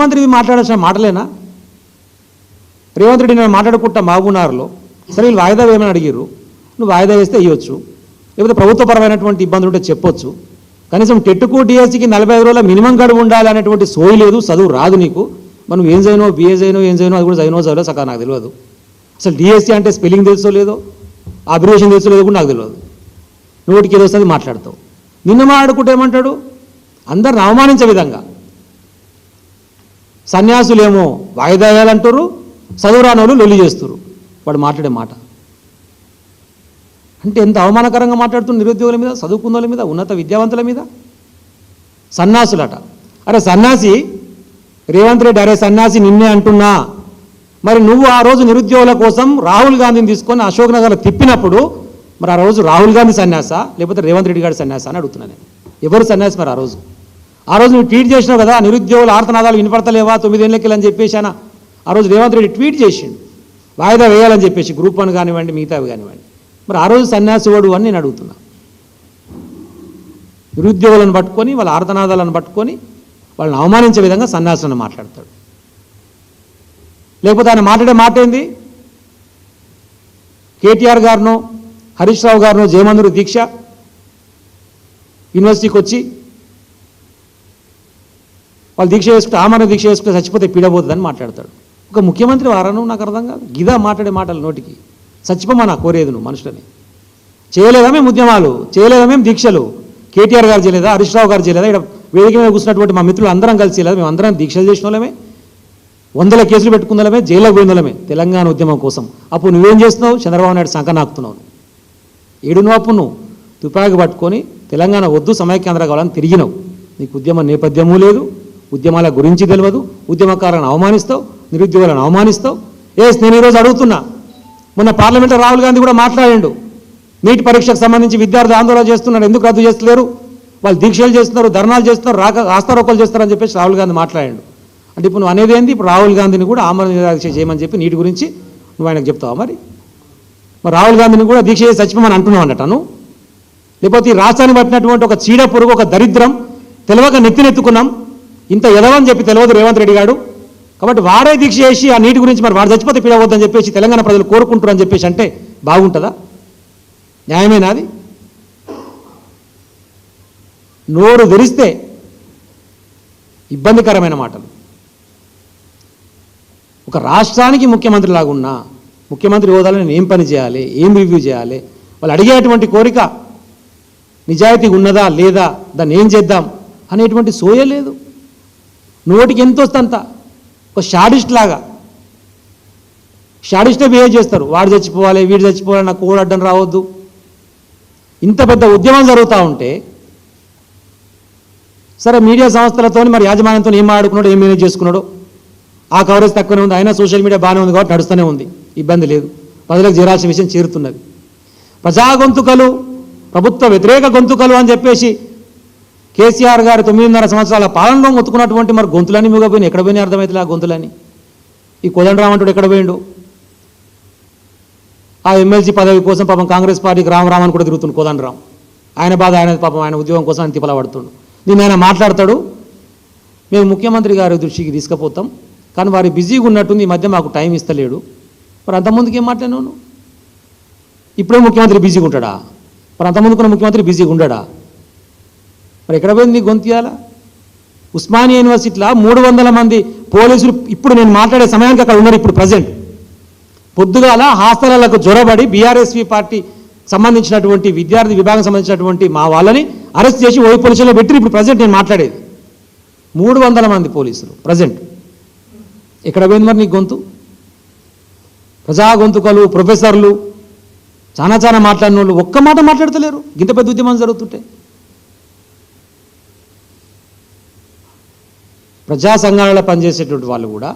ముఖ్యమంత్రి మాట్లాడాల్సిన మాటలేనా? రేవంత్ రెడ్డి నేను మాట్లాడుకుంటా మహబూనార్లో సరే వీళ్ళు వాయిదా వేయమని అడిగిర్రు. నువ్వు వాయిదా వేస్తే ఇవ్వచ్చు లేకపోతే ప్రభుత్వపరమైనటువంటి ఇబ్బందులు ఉంటే చెప్పొచ్చు. కనీసం టెట్టుకు డిఎస్సికి నలభై ఐదు రోజుల మినిమం గడువు ఉండాలి అనేటువంటి సోయి లేదు చదువు రాదు నీకు. మనం ఏం చేయనో బిఏ చేయనో ఏం చేయనో అది కూడా చదివినో చదివో సకా నాకు తెలియదు. అసలు డిఎస్సి అంటే స్పెల్లింగ్ తెలుసో లేదో అబ్రివేషన్ తెలుసో లేదో కూడా నాకు తెలియదు. నోటికి ఏదో వస్తుంది మాట్లాడతావు. నిన్న మాట్లాడుకుంటే ఏమంటాడు? అందరిని అవమానించే విధంగా. సన్యాసులేమో వాయిదా వేయాలంటారు చదువురాని లొల్లి చేస్తారు. వాడు మాట్లాడే మాట. అంటే ఎంత అవమానకరంగా మాట్లాడుతున్న నిరుద్యోగుల మీద చదువుకున్న వాళ్ళ మీద ఉన్నత విద్యావంతుల మీద? సన్యాసులట. అరే సన్యాసి రేవంత్ రెడ్డి అరే సన్యాసి నిన్నే అంటున్నా. మరి నువ్వు ఆ రోజు నిరుద్యోగుల కోసం రాహుల్ గాంధీని తీసుకొని అశోక్ నగర్లో తిప్పినప్పుడు మరి ఆ రోజు రాహుల్ గాంధీ సన్యాస? లేకపోతే రేవంత్ రెడ్డి గారి సన్యాస అని అడుగుతున్నాను నేను. ఎవరు సన్యాసి మరి ఆ రోజు? ఆ రోజు నువ్వు ట్వీట్ చేసినావు కదా నిరుద్యోగుల ఆర్తనాదాలు వినపడతలేవా తొమ్మిదేళ్ళకి అని. చెప్పేసానా ఆ రోజు రేవంత్ రెడ్డి ట్వీట్ చేసిండు. వాయిదా వేయాలని చెప్పేసి గ్రూప్ వన్ కానివ్వండి మిగతావి కానివ్వండి. మరి ఆ రోజు సన్యాసివాడు అని నేను అడుగుతున్నా. నిరుద్యోగులను పట్టుకొని వాళ్ళ ఆర్తనాదాలను పట్టుకొని వాళ్ళని అవమానించే విధంగా సన్యాసులను మాట్లాడతాడు. లేకపోతే ఆయన మాట్లాడే మాట ఏంది? కేటీఆర్ గారును హరీష్ రావు గారును జయమందురు దీక్ష. యూనివర్సిటీకి వచ్చి వాళ్ళు దీక్ష చేసుకుంటే ఆమరణ దీక్ష చేసుకుంటే చచ్చిపోతే పీడబోతుందని మాట్లాడతాడు. ఒక ముఖ్యమంత్రి వారను నాకు అర్థం కాదు. గిదా మాట్లాడే మాటలు నోటికి చచ్చిపోమా కోరేది నువ్వు మనుషులని. చేయలేదా మేము ఉద్యమాలు? చేయలేదా మేము దీక్షలు? కేటీఆర్ గారు చేయలేదా? హరీష్ రావు గారు చేయలేదా? ఇక్కడ వేదిక మీద కూర్చున్నటువంటి మా మిత్రులు అందరం కలిసి చేయలేదు? మేము అందరం దీక్షలు చేసిన వాళ్ళమే. వందల కేసులు పెట్టుకున్నలమే జైల్లో పోయినలమే తెలంగాణ ఉద్యమం కోసం. అప్పుడు నువ్వేం చేస్తున్నావు? చంద్రబాబు నాయుడు సంఖ నాకుతున్నావు ఏడు నువ్వు నువ్వు. తుపాకి పట్టుకొని తెలంగాణ వద్దు సమైక్యాంధ్ర కావాలని తిరిగినావు. నీకు ఉద్యమ నేపథ్యమూ లేదు. ఉద్యమాల గురించి తెలియదు ఉద్యమకారులను అవమానిస్తావు నిరుద్యోగులను అవమానిస్తావు. ఏస్ నేను ఈరోజు అడుగుతున్నా మొన్న పార్లమెంట్లో రాహుల్ గాంధీ కూడా మాట్లాడాడు. నీట్ పరీక్షకు సంబంధించి విద్యార్థులు ఆందోళన చేస్తున్నారు ఎందుకు రద్దు చేస్తలేరు? వాళ్ళు దీక్షలు చేస్తున్నారు ధర్నాలు చేస్తున్నారు రాక ఆస్తారోకలు చేస్తారని చెప్పేసి రాహుల్ గాంధీ మాట్లాడాడు. అంటే ఇప్పుడు నువ్వు అనేది ఏంది? ఇప్పుడు రాహుల్ గాంధీని కూడా ఆమరణ నిరాక్ష చేయమని చెప్పి నీటి గురించి నువ్వు ఆయనకు చెప్తావా మరి? మరి రాహుల్ గాంధీని కూడా దీక్ష చేసి చచ్చిపోమని అంటున్నావు అన్నట్టు లేకపోతే ఈ రాష్ట్రాన్ని పట్టినటువంటి ఒక చీడ పురుగు ఒక దరిద్రం తెలియక నెత్తినెత్తుకున్నాం. ఇంత ఎదవని చెప్పి తెలియదు రేవంత్ రెడ్డి గారు. కాబట్టి వారే దీక్ష చేసి ఆ నీటి గురించి మరి వాడు చచ్చిపోతే పిలవద్దని చెప్పేసి తెలంగాణ ప్రజలు కోరుకుంటారు అని చెప్పేసి అంటే బాగుంటుందా? న్యాయమేనా అది? నోరు తెరిస్తే ఇబ్బందికరమైన మాటలు. ఒక రాష్ట్రానికి ముఖ్యమంత్రి లాగా ఉన్నా ముఖ్యమంత్రి హోదాలో నేను ఏం పని చేయాలి ఏం రివ్యూ చేయాలి వాళ్ళు అడిగేటువంటి కోరిక నిజాయితీ ఉన్నదా లేదా దాన్ని ఏం చేద్దాం అనేటువంటి సోయ లేదు. నోటికి ఎంత వస్తుందంత ఒక షాడిస్ట్ లాగా. షాడిస్టే బిహేవ్ చేస్తారు. వాడు చచ్చిపోవాలి వీడు చచ్చిపోవాలి నాకు కోడడ్డం రావద్దు. ఇంత పెద్ద ఉద్యమం జరుగుతూ ఉంటే సరే మీడియా సంస్థలతో మరి యాజమాన్యంతో ఏం ఆడుకున్నాడు ఏం మేనేజ్ చేసుకున్నాడో ఆ కవరేజ్ తక్కువనే ఉంది. అయినా సోషల్ మీడియా బాగానే ఉంది కాబట్టి నడుస్తూనే ఉంది. ఇబ్బంది లేదు. ప్రజలకు చేరాల్సిన విషయం చేరుతున్నది. ప్రజా గొంతుకలు ప్రభుత్వ వ్యతిరేక గొంతుకలు అని చెప్పేసి కేసీఆర్ గారు తొమ్మిదిన్నర సంవత్సరాల పాలనలో మొత్తుకున్నటువంటి మరి గొంతులన్నీ మిగపోయినాయి ఎక్కడ పోయినా అర్థమవుతుంది ఆ గొంతులని? ఈ కోదండరామంటుడు ఎక్కడ పోయిండు? ఆ ఎమ్మెల్సీ పదవి కోసం పాపం కాంగ్రెస్ పార్టీకి రామరామ్ అని కూడా తిరుగుతుంది కోదండరాం ఆయన బాధ ఆయన పాపం ఆయన ఉద్యోగం కోసం ఆయన తిప్పల దీన్ని ఆయన మాట్లాడతాడు. మేము ముఖ్యమంత్రి గారి దృష్టికి తీసుకుపోతాం. కానీ వారి బిజీగా ఉన్నట్టుంది ఈ మధ్య మాకు టైం ఇస్తలేడు. మరి అంతకుముందుకు ఏం మాట్లాడినాను ఇప్పుడే ముఖ్యమంత్రి బిజీగా ఉంటాడా? మరి అంతకుముందుకున్న ముఖ్యమంత్రి బిజీగా ఉండడా? మరి ఎక్కడ పోయింది నీ గొంతియాల ఉస్మానియా యూనివర్సిటీలో మూడు వందల మంది పోలీసులు ఇప్పుడు నేను మాట్లాడే సమయానికి అక్కడ ఉన్నారు ఇప్పుడు ప్రజెంట్ పొద్దుగాల హాస్టళ్ళకు జ్వరబడి బీఆర్ఎస్వి పార్టీ సంబంధించినటువంటి విద్యార్థి విభాగం సంబంధించినటువంటి మా వాళ్ళని అరెస్ట్ చేసి ఓయి పోలీసులో పెట్టి ఇప్పుడు ప్రజెంట్ నేను మాట్లాడేది. మూడు వందల మంది పోలీసులు ప్రజెంట్ ఎక్కడ పోయింది మరి నీ గొంతు? ప్రజా గొంతుకలు ప్రొఫెసర్లు చాలా చాలా మాట్లాడిన వాళ్ళు ఒక్క మాట మాట్లాడతలేరు. ఇంత పెద్ద ఉద్యమం జరుగుతుంటే. ప్రజా సంఘాలలో పనిచేసేటువంటి వాళ్ళు కూడా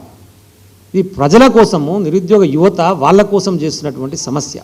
ఇది ప్రజల కోసము నిరుద్యోగ యువత వాళ్ళ కోసం చేస్తున్నటువంటి సమస్య.